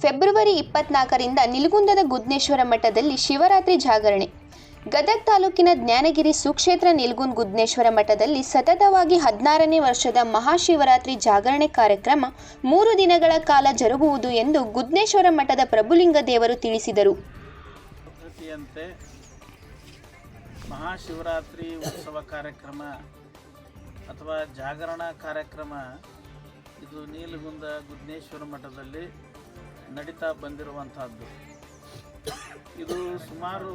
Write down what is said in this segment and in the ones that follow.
February ಇಪ್ಪತ್ನಾಲ್ಕರಿಂದ ನಿಲಗುಂದದ ಗುದ್ನೇಶ್ವರ ಮಠದಲ್ಲಿ ಶಿವರಾತ್ರಿ ಜಾಗರಣೆ. ಗದಗ್ ತಾಲೂಕಿನ ಜ್ಞಾನಗಿರಿ ಸುಕ್ಷೇತ್ರ ನಿಲ್ಗುಂದ್ ಗುದ್ನೇಶ್ವರ ಮಠದಲ್ಲಿ ಸತತವಾಗಿ ಹದಿನಾರನೇ ವರ್ಷದ ಮಹಾಶಿವರಾತ್ರಿ ಜಾಗರಣೆ ಕಾರ್ಯಕ್ರಮ ಮೂರು ದಿನಗಳ ಕಾಲ ಜರುಗುವುದು ಎಂದು ಗುದ್ನೇಶ್ವರ ಮಠದ ಪ್ರಭುಲಿಂಗ ದೇವರು ತಿಳಿಸಿದರು. ಮಹಾಶಿವರಾತ್ರಿ ಉತ್ಸವ ಕಾರ್ಯಕ್ರಮ ಅಥವಾ ಜಾಗರಣ ಕಾರ್ಯಕ್ರಮ ಇದು ನೀಲಗುಂದ ಗುದ್ನೇಶ್ವರ ಮಠದಲ್ಲಿ ನಡೀತಾ ಬಂದಿರುವಂಥದ್ದು ಇದು ಸುಮಾರು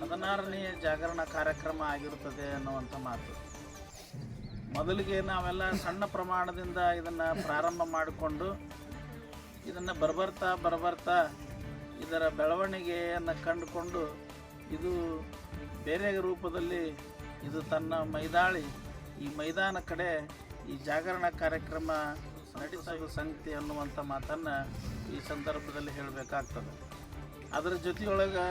ಹದಿನಾರನೆಯ ಜಾಗರಣ ಕಾರ್ಯಕ್ರಮ ಆಗಿರುತ್ತದೆ ಅನ್ನುವಂಥ ಮಾತು. ಮೊದಲಿಗೆ ನಾವೆಲ್ಲ ಸಣ್ಣ ಪ್ರಮಾಣದಿಂದ ಇದನ್ನು ಪ್ರಾರಂಭ ಮಾಡಿಕೊಂಡು ಇದನ್ನು ಬರಬರ್ತಾ ಬರಬರ್ತಾ ಇದರ ಬೆಳವಣಿಗೆಯನ್ನು ಕಂಡುಕೊಂಡು ಇದು ಬೇರೆ ರೂಪದಲ್ಲಿ ಇದು ತನ್ನ ಮೈದಾಳಿ, ಈ ಮೈದಾನ ಕಡೆ ಈ ಜಾಗರಣ ಕಾರ್ಯಕ್ರಮ ನಡೆಸಲು ಸಂಗತಿ ಅನ್ನುವಂಥ ಮಾತನ್ನು ಈ ಸಂದರ್ಭದಲ್ಲಿ ಹೇಳಬೇಕಾಗ್ತದೆ. ಅದರ ಜೊತೆಯೊಳಗೆ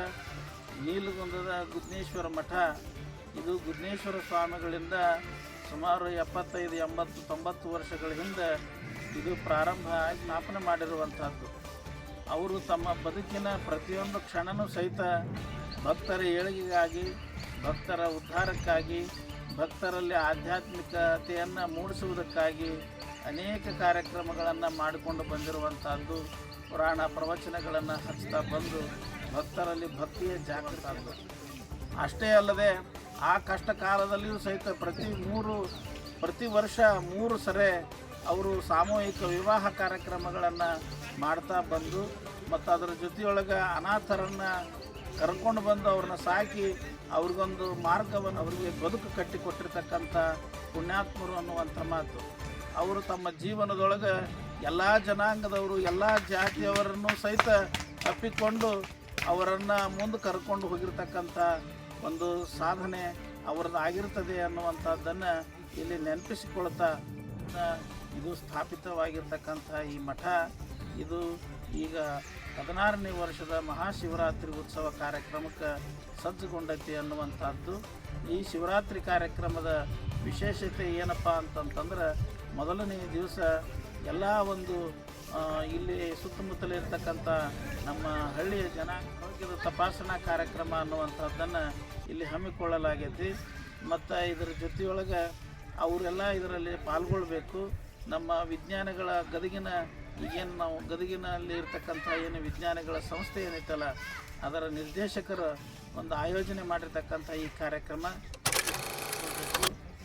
ನೀಲಗುಂದದ ಗುದ್ನೇಶ್ವರ ಮಠ, ಇದು ಗುದ್ನೇಶ್ವರ ಸ್ವಾಮಿಗಳಿಂದ ಸುಮಾರು ಎಪ್ಪತ್ತೈದು, ಎಂಬತ್ತು, ತೊಂಬತ್ತು ವರ್ಷಗಳ ಹಿಂದೆ ಇದು ಪ್ರಾರಂಭ ಆಗಿ ಸ್ಥಾಪನೆ ಮಾಡಿರುವಂಥದ್ದು. ಅವರು ತಮ್ಮ ಬದುಕಿನ ಪ್ರತಿಯೊಂದು ಕ್ಷಣನೂ ಸಹಿತ ಭಕ್ತರ ಏಳಿಗೆಗಾಗಿ, ಭಕ್ತರ ಉದ್ಧಾರಕ್ಕಾಗಿ, ಭಕ್ತರಲ್ಲಿ ಆಧ್ಯಾತ್ಮಿಕತೆಯನ್ನು ಮೂಡಿಸುವುದಕ್ಕಾಗಿ ಅನೇಕ ಕಾರ್ಯಕ್ರಮಗಳನ್ನು ಮಾಡಿಕೊಂಡು ಬಂದಿರುವಂಥದ್ದು ಪುರಾಣ ಪ್ರವಚನಗಳನ್ನು ಹಚ್ತಾ ಬಂದು ಭಕ್ತರಲ್ಲಿ ಭಕ್ತಿಯ ಜಾಗೃತ ಅಷ್ಟೇ ಅಲ್ಲದೆ ಆ ಕಷ್ಟ ಕಾಲದಲ್ಲಿಯೂ ಸಹಿತ ಪ್ರತಿ ಮೂರು, ಪ್ರತಿ ವರ್ಷ ಮೂರು ಸರೆ ಅವರು ಸಾಮೂಹಿಕ ವಿವಾಹ ಕಾರ್ಯಕ್ರಮಗಳನ್ನು ಮಾಡ್ತಾ ಬಂದು ಮತ್ತು ಅದರ ಜೊತೆಯೊಳಗೆ ಅನಾಥರನ್ನು ಕರ್ಕೊಂಡು ಬಂದು ಅವ್ರನ್ನ ಸಾಕಿ ಅವ್ರಿಗೊಂದು ಮಾರ್ಗವನ್ನು ಅವರಿಗೆ ಬದುಕು ಕಟ್ಟಿಕೊಟ್ಟಿರ್ತಕ್ಕಂಥ ಪುಣ್ಯಾತ್ಮರು ಅನ್ನುವಂಥ ಮಾತು. ಅವರು ತಮ್ಮ ಜೀವನದೊಳಗೆ ಎಲ್ಲ ಜನಾಂಗದವರು, ಎಲ್ಲ ಜಾತಿಯವರನ್ನು ಸಹಿತ ಅಪ್ಪಿಕೊಂಡು ಅವರನ್ನು ಮುಂದೆ ಕರ್ಕೊಂಡು ಹೋಗಿರ್ತಕ್ಕಂಥ ಒಂದು ಸಾಧನೆ ಅವ್ರದ್ದು ಆಗಿರ್ತದೆ ಅನ್ನುವಂಥದ್ದನ್ನು ಇಲ್ಲಿ ನೆನಪಿಸಿಕೊಳ್ತಾ ಇದು ಸ್ಥಾಪಿತವಾಗಿರ್ತಕ್ಕಂಥ ಈ ಮಠ. ಇದು ಈಗ ಹದಿನಾರನೇ ವರ್ಷದ ಮಹಾಶಿವರಾತ್ರಿ ಉತ್ಸವ ಕಾರ್ಯಕ್ರಮಕ್ಕೆ ಸಜ್ಜುಗೊಂಡೈತಿ ಅನ್ನುವಂಥದ್ದು. ಈ ಶಿವರಾತ್ರಿ ಕಾರ್ಯಕ್ರಮದ ವಿಶೇಷತೆ ಏನಪ್ಪ ಅಂತಂತಂದ್ರೆ ಮೊದಲನೇ ದಿವಸ ಎಲ್ಲ ಒಂದು ಇಲ್ಲಿ ಸುತ್ತಮುತ್ತಲೇ ಇರ್ತಕ್ಕಂಥ ನಮ್ಮ ಹಳ್ಳಿಯ ಜನ ಆರೋಗ್ಯದ ತಪಾಸಣಾ ಕಾರ್ಯಕ್ರಮ ಅನ್ನುವಂಥದ್ದನ್ನು ಇಲ್ಲಿ ಹಮ್ಮಿಕೊಳ್ಳಲಾಗೈತಿ. ಮತ್ತು ಇದರ ಜೊತೆಯೊಳಗೆ ಅವರೆಲ್ಲ ಇದರಲ್ಲಿ ಪಾಲ್ಗೊಳ್ಬೇಕು. ನಮ್ಮ ವಿಜ್ಞಾನಗಳ ಗದಗಿನ, ಈಗೇನು ನಾವು ಗದಗಿನಲ್ಲಿ ಇರ್ತಕ್ಕಂಥ ಏನು ವಿಜ್ಞಾನಗಳ ಸಂಸ್ಥೆ ಏನೈತಲ್ಲ, ಅದರ ನಿರ್ದೇಶಕರು ಒಂದು ಆಯೋಜನೆ ಮಾಡಿರ್ತಕ್ಕಂಥ ಈ ಕಾರ್ಯಕ್ರಮ.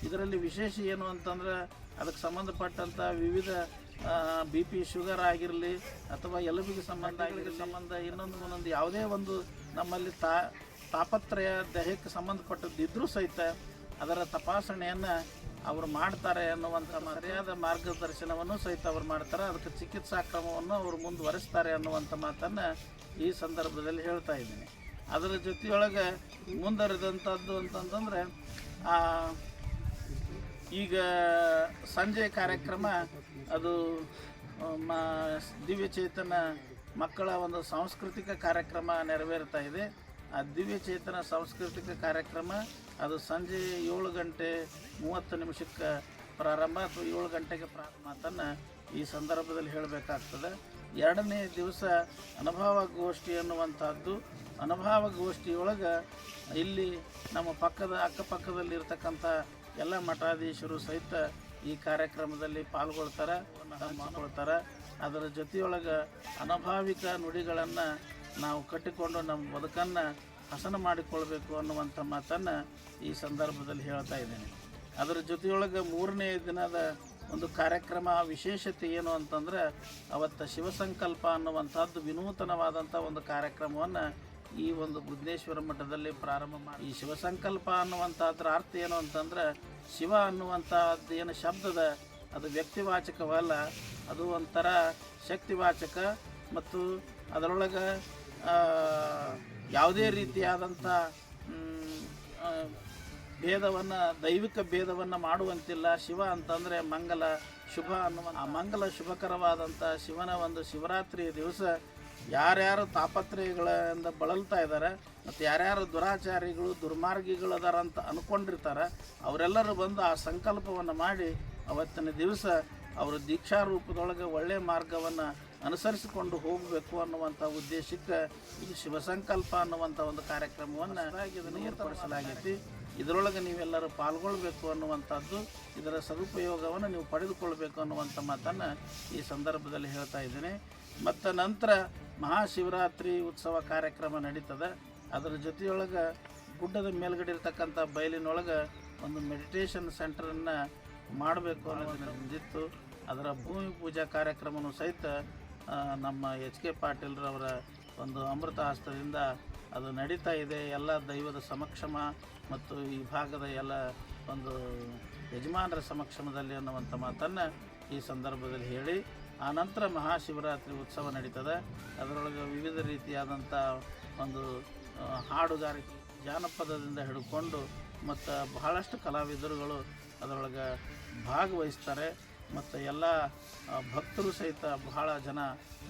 ಇದರಲ್ಲಿ ವಿಶೇಷ ಏನು ಅಂತಂದ್ರೆ ಅದಕ್ಕೆ ಸಂಬಂಧಪಟ್ಟಂಥ ವಿವಿಧ ಬಿ ಪಿ ಶುಗರ್ ಆಗಿರಲಿ ಅಥವಾ ಎಲುಬಿಗೆ ಸಂಬಂಧ ಆಗಿರಲಿ, ಸಂಬಂಧ ಇನ್ನೊಂದು ಒಂದೊಂದು ಯಾವುದೇ ಒಂದು ನಮ್ಮಲ್ಲಿ ತಾ, ತಾಪತ್ರಯ ದೇಹಕ್ಕೆ ಸಂಬಂಧಪಟ್ಟದ್ದಿದ್ರೂ ಸಹಿತ ಅದರ ತಪಾಸಣೆಯನ್ನು ಅವರು ಮಾಡ್ತಾರೆ ಅನ್ನುವಂಥ ಮರ್ಯಾದ ಮಾರ್ಗದರ್ಶನವನ್ನು ಸಹಿತ ಅವರು ಮಾಡ್ತಾರೆ. ಅದಕ್ಕೆ ಚಿಕಿತ್ಸಾ ಕ್ರಮವನ್ನು ಅವರು ಮುಂದುವರೆಸ್ತಾರೆ ಅನ್ನುವಂಥ ಮಾತನ್ನು ಈ ಸಂದರ್ಭದಲ್ಲಿ ಹೇಳ್ತಾ ಇದ್ದೀನಿ. ಅದರ ಜೊತೆಯೊಳಗೆ ಮುಂದುವರೆದಂಥದ್ದು ಅಂತಂತಂದರೆ ಈಗ ಸಂಜೆ ಕಾರ್ಯಕ್ರಮ, ಅದು ದಿವ್ಯಚೇತನ ಮಕ್ಕಳ ಒಂದು ಸಾಂಸ್ಕೃತಿಕ ಕಾರ್ಯಕ್ರಮ ನೆರವೇರ್ತಾ ಇದೆ. ಆ ದಿವ್ಯಚೇತನ ಸಾಂಸ್ಕೃತಿಕ ಕಾರ್ಯಕ್ರಮ ಅದು ಸಂಜೆ ಏಳು ಗಂಟೆ ಮೂವತ್ತು ನಿಮಿಷಕ್ಕೆ ಪ್ರಾರಂಭ ಅಥವಾ ಏಳು ಗಂಟೆಗೆ ಪ್ರಾರಂಭ ಅಂತನ್ನು ಈ ಸಂದರ್ಭದಲ್ಲಿ ಹೇಳಬೇಕಾಗ್ತದೆ. ಎರಡನೇ ದಿವಸ ಅನುಭವ ಗೋಷ್ಠಿ ಅನ್ನುವಂಥದ್ದು. ಅನುಭವ ಗೋಷ್ಠಿಯೊಳಗೆ ಇಲ್ಲಿ ನಮ್ಮ ಪಕ್ಕದ ಅಕ್ಕಪಕ್ಕದಲ್ಲಿ ಇರ್ತಕ್ಕಂಥ ಎಲ್ಲ ಮಠಾಧೀಶರು ಸಹಿತ ಈ ಕಾರ್ಯಕ್ರಮದಲ್ಲಿ ಪಾಲ್ಗೊಳ್ತಾರೆ ಮಾಡ್ಕೊಳ್ತಾರೆ ಅದರ ಜೊತೆಯೊಳಗೆ ಅನಭಾವಿಕ ನುಡಿಗಳನ್ನು ನಾವು ಕಟ್ಟಿಕೊಂಡು ನಮ್ಮ ಬದುಕನ್ನು ಹಸನ ಮಾಡಿಕೊಳ್ಬೇಕು ಅನ್ನುವಂಥ ಮಾತನ್ನು ಈ ಸಂದರ್ಭದಲ್ಲಿ ಹೇಳ್ತಾ ಇದ್ದೀನಿ. ಅದರ ಜೊತೆಯೊಳಗೆ ಮೂರನೇ ದಿನದ ಒಂದು ಕಾರ್ಯಕ್ರಮ ವಿಶೇಷತೆ ಏನು ಅಂತಂದ್ರೆ ಅವತ್ತು ಶಿವಸಂಕಲ್ಪ ಅನ್ನುವಂಥದ್ದು ವಿನೂತನವಾದಂಥ ಒಂದು ಕಾರ್ಯಕ್ರಮವನ್ನು ಈ ಒಂದು ಬುದ್ಧೇಶ್ವರ ಮಠದಲ್ಲಿ ಪ್ರಾರಂಭ ಮಾಡಿ. ಈ ಶಿವಸಂಕಲ್ಪ ಅನ್ನುವಂಥದ್ರ ಅರ್ಥ ಏನು ಅಂತಂದ್ರೆ, ಶಿವ ಅನ್ನುವಂಥದ್ದು ಏನು ಶಬ್ದದ ಅದು ವ್ಯಕ್ತಿವಾಚಕವಲ್ಲ, ಅದು ಒಂಥರ ಶಕ್ತಿವಾಚಕ ಮತ್ತು ಅದರೊಳಗೆ ಯಾವುದೇ ರೀತಿಯಾದಂಥ ಭೇದವನ್ನು, ದೈವಿಕ ಭೇದವನ್ನು ಮಾಡುವಂತಿಲ್ಲ. ಶಿವ ಅಂತಂದರೆ ಮಂಗಲ, ಶುಭ ಅನ್ನುವ ಆ ಮಂಗಲ ಶುಭಕರವಾದಂಥ ಶಿವನ ಒಂದು ಶಿವರಾತ್ರಿಯ ದಿವಸ ಯಾರ್ಯಾರು ತಾಪತ್ರಯಗಳಿಂದ ಬಳಲ್ತಾ ಇದ್ದಾರೆ ಮತ್ತು ಯಾರ್ಯಾರು ದುರಾಚಾರಿಗಳು ದುರ್ಮಾರ್ಗಿಗಳು ಅದಾರ ಅಂತ ಅಂದ್ಕೊಂಡಿರ್ತಾರೆ ಅವರೆಲ್ಲರೂ ಬಂದು ಆ ಸಂಕಲ್ಪವನ್ನು ಮಾಡಿ ಅವತ್ತಿನ ದಿವಸ ಅವರು ದೀಕ್ಷಾ ರೂಪದೊಳಗೆ ಒಳ್ಳೆಯ ಮಾರ್ಗವನ್ನು ಅನುಸರಿಸಿಕೊಂಡು ಹೋಗಬೇಕು ಅನ್ನುವಂಥ ಉದ್ದೇಶಕ್ಕೆ ಇದು ಶಿವಸಂಕಲ್ಪ ಅನ್ನುವಂಥ ಒಂದು ಕಾರ್ಯಕ್ರಮವನ್ನು ಇದನ್ನು ಏರ್ಪಡಿಸಲಾಗೈತಿ. ಇದರೊಳಗೆ ನೀವೆಲ್ಲರೂ ಪಾಲ್ಗೊಳ್ಬೇಕು ಅನ್ನುವಂಥದ್ದು, ಇದರ ಸದುಪಯೋಗವನ್ನು ನೀವು ಪಡೆದುಕೊಳ್ಬೇಕು ಅನ್ನುವಂಥ ಮಾತನ್ನು ಈ ಸಂದರ್ಭದಲ್ಲಿ ಹೇಳ್ತಾ ಇದ್ದೀನಿ. ಮತ್ತು ನಂತರ ಮಹಾಶಿವರಾತ್ರಿ ಉತ್ಸವ ಕಾರ್ಯಕ್ರಮ ನಡೀತದೆ. ಅದರ ಜೊತೆಯೊಳಗೆ ಗುಡ್ಡದ ಮೇಲ್ಗಡೆ ಇರ್ತಕ್ಕಂಥ ಬಯಲಿನೊಳಗೆ ಒಂದು ಮೆಡಿಟೇಷನ್ ಸೆಂಟರನ್ನು ಮಾಡಬೇಕು ಅನ್ನೋದಿತ್ತು ಅದರ ಭೂಮಿ ಪೂಜಾ ಕಾರ್ಯಕ್ರಮವೂ ಸಹಿತ ನಮ್ಮ ಎಚ್ ಕೆ ಪಾಟೀಲ್ರವರ ಒಂದು ಅಮೃತ ಹಸ್ತದಿಂದ ಅದು ನಡೀತಾ ಇದೆ. ಎಲ್ಲ ದೈವದ ಸಮಕ್ಷಮ ಮತ್ತು ಈ ಭಾಗದ ಎಲ್ಲ ಒಂದು ಯಜಮಾನರ ಸಮಕ್ಷಮದಲ್ಲಿ ಅನ್ನುವಂಥ ಮಾತನ್ನು ಈ ಸಂದರ್ಭದಲ್ಲಿ ಹೇಳಿ. ಆನಂತರ ಮಹಾಶಿವರಾತ್ರಿ ಉತ್ಸವ ನಡೀತದೆ. ಅದರೊಳಗೆ ವಿವಿಧ ರೀತಿಯಾದಂಥ ಒಂದು ಆ, ಹಾಡುಗಾರಿಕೆ ಜಾನಪದದಿಂದ ಹಿಡ್ಕೊಂಡು ಮತ್ತು ಬಹಳಷ್ಟು ಕಲಾವಿದರುಗಳು ಅದರೊಳಗೆ ಭಾಗವಹಿಸ್ತಾರೆ. ಮತ್ತು ಎಲ್ಲ ಭಕ್ತರು ಸಹಿತ ಬಹಳ ಜನ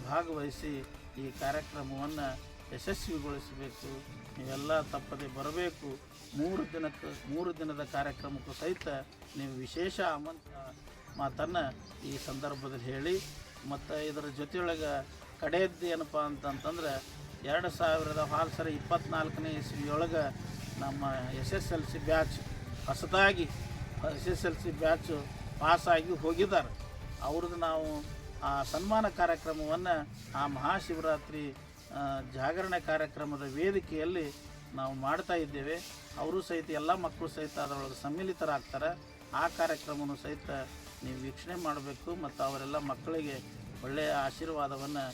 ಭಾಗವಹಿಸಿ ಈ ಕಾರ್ಯಕ್ರಮವನ್ನು ಯಶಸ್ವಿಗೊಳಿಸಬೇಕು. ನೀವೆಲ್ಲ ತಪ್ಪದೆ ಬರಬೇಕು. ಮೂರು ದಿನಕ್ಕೆ ಮೂರು ದಿನದ ಕಾರ್ಯಕ್ರಮಕ್ಕೂ ಸಹಿತ ನೀವು ವಿಶೇಷ ಆಮಂತ್ರ ಮಾತನ್ನು ಈ ಸಂದರ್ಭದಲ್ಲಿ ಹೇಳಿ, ಮತ್ತು ಇದರ ಜೊತೆಯೊಳಗೆ ಕಡೆಯದ್ದು ಏನಪ್ಪ ಅಂತಂತಂದ್ರೆ, ಎರಡು ಸಾವಿರದ ಹಾಲು ಸರಿ ಇಪ್ಪತ್ನಾಲ್ಕನೇ ಇಸ್ವಿಯೊಳಗೆ ನಮ್ಮ S S L C batch ಹೊಸದಾಗಿ, S S L C batch ಪಾಸಾಗಿ ಹೋಗಿದ್ದಾರೆ. ಅವ್ರದ್ದು ನಾವು ಆ ಸನ್ಮಾನ ಕಾರ್ಯಕ್ರಮವನ್ನು ಆ ಮಹಾಶಿವರಾತ್ರಿ ಜಾಗರಣೆ ಕಾರ್ಯಕ್ರಮದ ವೇದಿಕೆಯಲ್ಲಿ ನಾವು ಮಾಡ್ತಾ ಇದ್ದೇವೆ. ಅವರು ಸಹಿತ, ಎಲ್ಲ ಮಕ್ಕಳು ಸಹಿತ ಅದರೊಳಗೆ ಸಮ್ಮಿಲಿತರಾಗ್ತಾರೆ. ಆ ಕಾರ್ಯಕ್ರಮವನ್ನು ಸಹಿತ ನೀವು ವೀಕ್ಷಣೆ ಮಾಡಬೇಕು ಮತ್ತು ಅವರೆಲ್ಲ ಮಕ್ಕಳಿಗೆ ಒಳ್ಳೆಯ ಆಶೀರ್ವಾದವನ್ನು